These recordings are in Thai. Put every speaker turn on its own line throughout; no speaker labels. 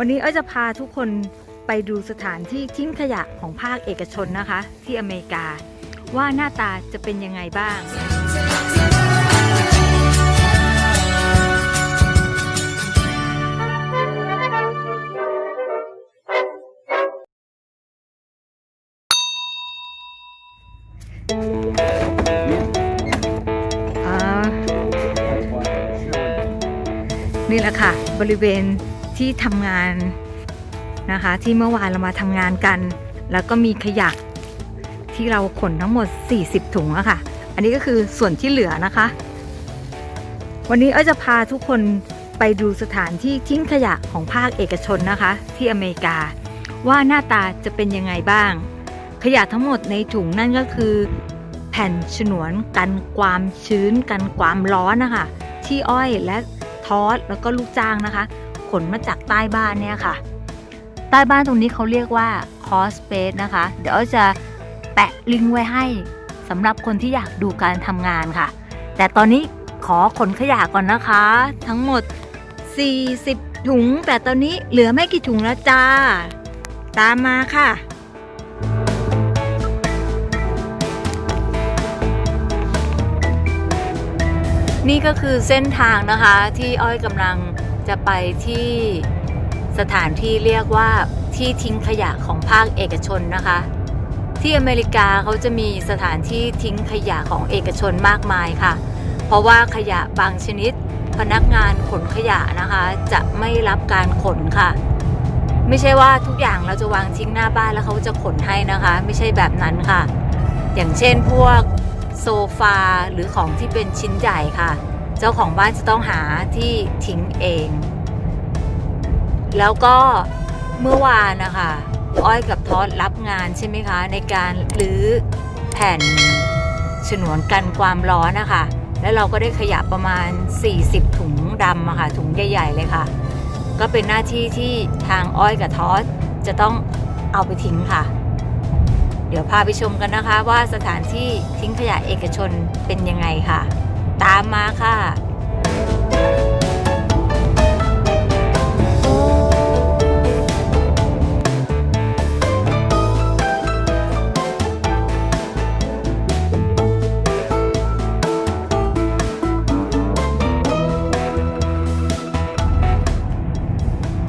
วันนี้เอ้ยจะพาทุกคนไปดูสถานที่ทิ้งขยะของภาคเอกชนนะคะ ที่อเมริกา ว่าหน้าตาจะเป็นยังไงบ้างอ่านี่แหละค่ะ บริเวณ ที่ทำงานนะคะ ที่เมื่อวานเรามาทำงานกัน แล้วก็มีขยะที่เราขนทั้งหมด 40 ถุงอะค่ะ อันนี้ก็คือส่วนที่เหลือนะคะ วันนี้เอ้จะพาทุกคนไปดูสถานที่ทิ้งขยะของภาคเอกชนนะคะ ที่อเมริกา ว่าหน้าตาจะเป็นยังไงบ้าง ขยะทั้งหมดในถุงนั่นก็คือ แผ่นฉนวนกันความชื้นกันความร้อนนะคะ ที่อ้อยและทอสแล้วก็ลูกจ้างนะคะ ขนมาจากใต้บ้านเนี่ยค่ะ ใต้บ้านตรงนี้เขาเรียกว่า cost space นะคะ เดี๋ยวจะแปะลิงก์ไว้ให้สำหรับคนที่อยากดูการทำงานค่ะ แต่ตอนนี้ขอขนขยะก่อนนะคะ ทั้งหมด 40 ถุง แต่ตอนนี้เหลือไม่กี่ถุงแล้วจ้า ตามมาค่ะนี่ก็คือเส้นทางนะคะที่อ้อยกำลัง จะไปที่สถานที่เรียกว่าที่ทิ้งขยะของภาคเอกชนนะคะ ที่อเมริกาเขาจะมีสถานที่ทิ้งขยะของเอกชนมากมายค่ะ เพราะว่าขยะบางชนิด พนักงานขนขยะนะคะ จะไม่รับการขนค่ะ ไม่ใช่ว่าทุกอย่างเราจะวางทิ้งหน้าบ้านแล้วเขาจะขนให้นะคะ ไม่ใช่แบบนั้นค่ะ อย่างเช่นพวกโซฟาหรือของที่เป็นชิ้นใหญ่ค่ะ เจ้าของบ้านจะต้องหาที่ทิ้งเอง แล้วก็เมื่อวานนะคะอ้อยกับทอดรับงานใช่ไหมคะ ในการรื้อแผ่นฉนวนกันความร้อนนะคะ แล้วเราก็ได้ขยะประมาณ 40 ถุงดำอะค่ะถุงใหญ่ ๆ เลยค่ะ ก็เป็นหน้าที่ที่ทางอ้อยกับทอสจะต้องเอาไปทิ้งค่ะ เดี๋ยวพาไปชมกันนะคะว่าสถานที่ทิ้งขยะเอกชนเป็นยังไงค่ะ ตามมาค่ะ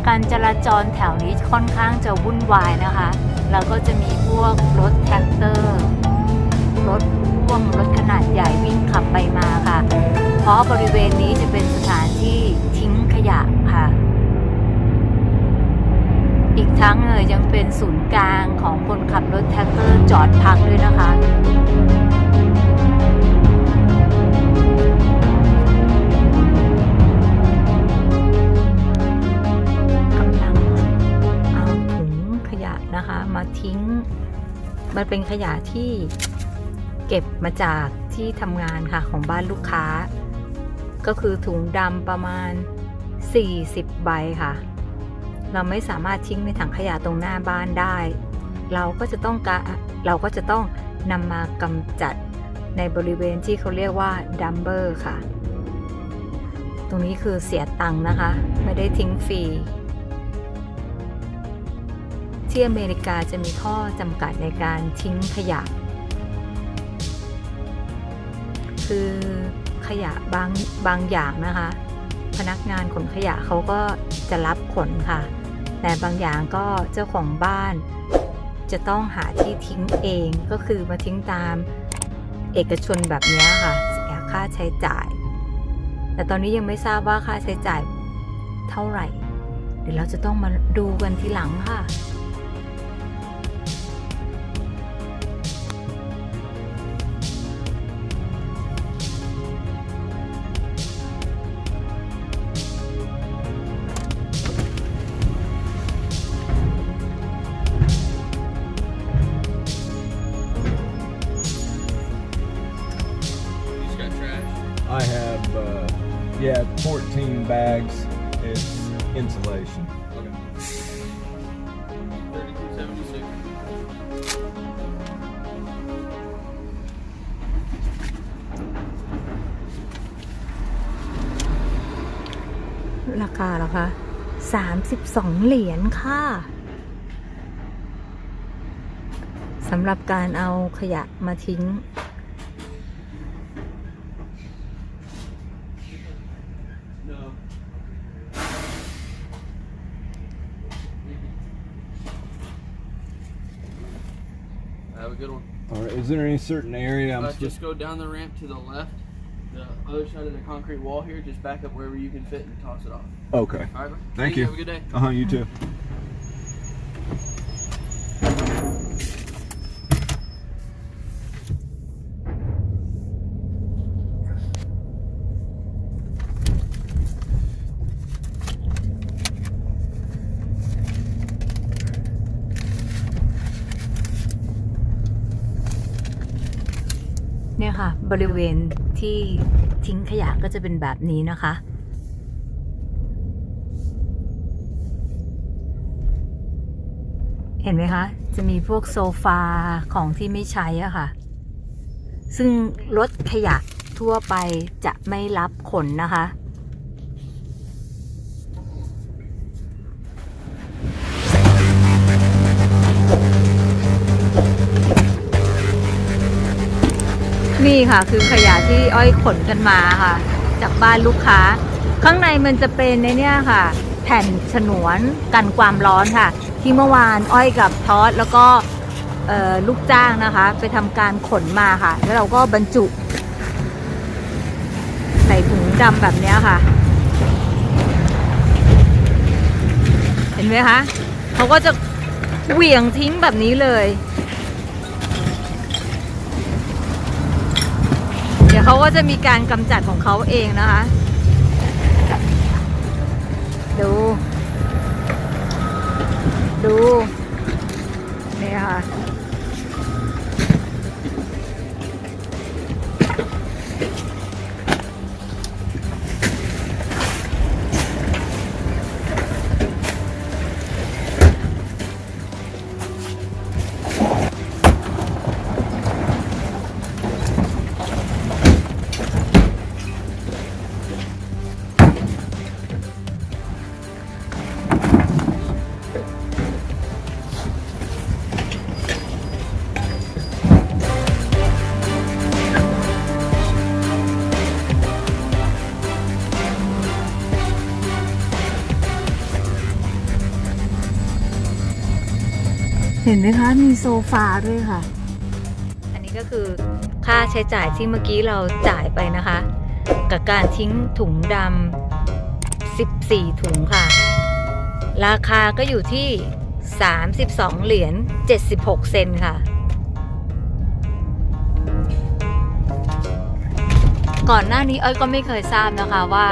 การจราจรแถวนี้ค่อนข้างจะวุ่นวายนะคะ แล้วก็จะมีพวกรถแท็กเตอร์ รถพ่วงรถขนาดใหญ่วิ่งขับไปมา ราะบริเวณนี้จะเป็นสถานที่ทิ้งขยะค่ะ อีกทั้งเอ่ยยังเป็นศูนย์กลางของคนขับรถแท็กเตอร์จอดพักด้วยนะคะกำลังเอาถุงขยะนะคะมาทิ้ง มันเป็นขยะที่เก็บมาจากที่ทำงานค่ะของบ้านลูกค้า ก็คือถุงดำประมาณ 40 ใบค่ะ เราไม่สามารถทิ้งในถังขยะตรงหน้าบ้านได้ เราก็จะต้องกะเราก็จะต้องนำมากำจัดในบริเวณที่เขาเรียกว่าดัมเบอร์ค่ะ ตรงนี้คือเสียตังค์นะคะ ไม่ได้ทิ้งฟรีที่อเมริกาจะมีข้อจำกัดในการทิ้งขยะ คือ ขยะบางบางอย่างนะคะ พนักงานขนขยะเขาก็จะรับขนค่ะ แต่บางอย่างก็เจ้าของบ้าน จะต้องหาที่ทิ้งเองก็คือมาทิ้งตามเอกชนแบบนี้ค่ะเสียค่าใช้จ่าย แต่ตอนนี้ยังไม่ทราบว่าค่าใช้จ่ายเท่าไหร่ เดี๋ยวเราจะต้องมาดูกันทีหลังค่ะ
Yeah, 14 bags. It's insulation.
ราคาเหรอคะ32 เหรียญค่ะสำหรับการเอาขยะมาทิ้ง
No. Have a good one.
All right. Is there any certain area I'm
Uh,
supposed?
just go down the ramp to the left, the other side of the concrete wall here. Just back up wherever you can fit and toss it off.
Okay.
All right. bro.
Thank you.
Have a good day.
Uh huh. You too.
เนี่ยค่ะ บริเวณที่ทิ้งขยะก็จะเป็นแบบนี้นะคะ เห็นไหมคะ จะมีพวกโซฟาของที่ไม่ใช้อะค่ะ ซึ่งรถขยะทั่วไปจะไม่รับขนนะคะ นี่ค่ะ คือขยะที่อ้อยขนกันมาค่ะ จากบ้านลูกค้า ข้างในมันจะเป็นในเนี่ยค่ะ แผ่นฉนวนกันความร้อนค่ะ ที่เมื่อวานอ้อยกับทอสแล้วก็ลูกจ้างนะคะ ไปทำการขนมาค่ะ แล้วเราก็บรรจุ ใส่ถุงดำแบบนี้ค่ะ เห็นไหมคะเขาก็จะเหวี่ยงทิ้งแบบนี้เลย เขาก็จะมีการกำจัดของเขาเองนะคะ ดู ดู นี่ค่ะ เห็นไหมคะ มีโซฟาด้วยค่ะ อันนี้ก็คือค่าใช้จ่ายที่เมื่อกี้เราจ่ายไปนะคะ กับการทิ้งถุงดำ14 ถุงค่ะ ราคาก็อยู่ที่ 32 เหรียญ76 เซนค่ะ ก่อนหน้านี้อ้อยก็ไม่เคยทราบนะคะว่า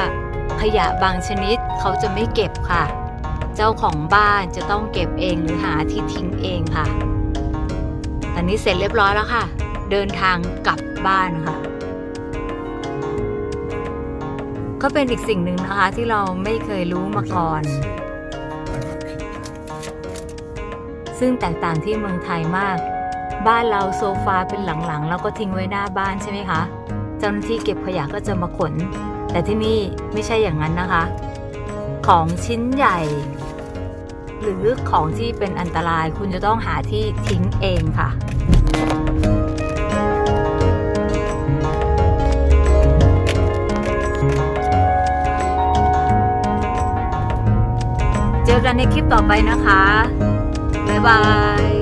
ขยะบางชนิดเขาจะไม่เก็บค่ะ เจ้าของบ้านจะต้องเก็บเองหรือหาที่ทิ้งเองค่ะ ตอนนี้เสร็จเรียบร้อยแล้วค่ะ เดินทางกลับบ้านค่ะ ก็เป็นอีกสิ่งหนึ่งนะคะที่เราไม่เคยรู้มาก่อน ซึ่งแตกต่างที่เมืองไทยมาก บ้านเราโซฟาเป็นหลังๆแล้วก็ทิ้งไว้หน้าบ้านใช่ไหมคะเจ้าหน้าที่เก็บขยะก็จะมาขน แต่ที่นี่ไม่ใช่อย่างนั้นนะคะ ของชิ้นใหญ่ หรือของที่เป็นอันตรายคุณจะต้องหาที่ทิ้งเองค่ะเจอกันในคลิปต่อไปนะคะ บ๊ายบาย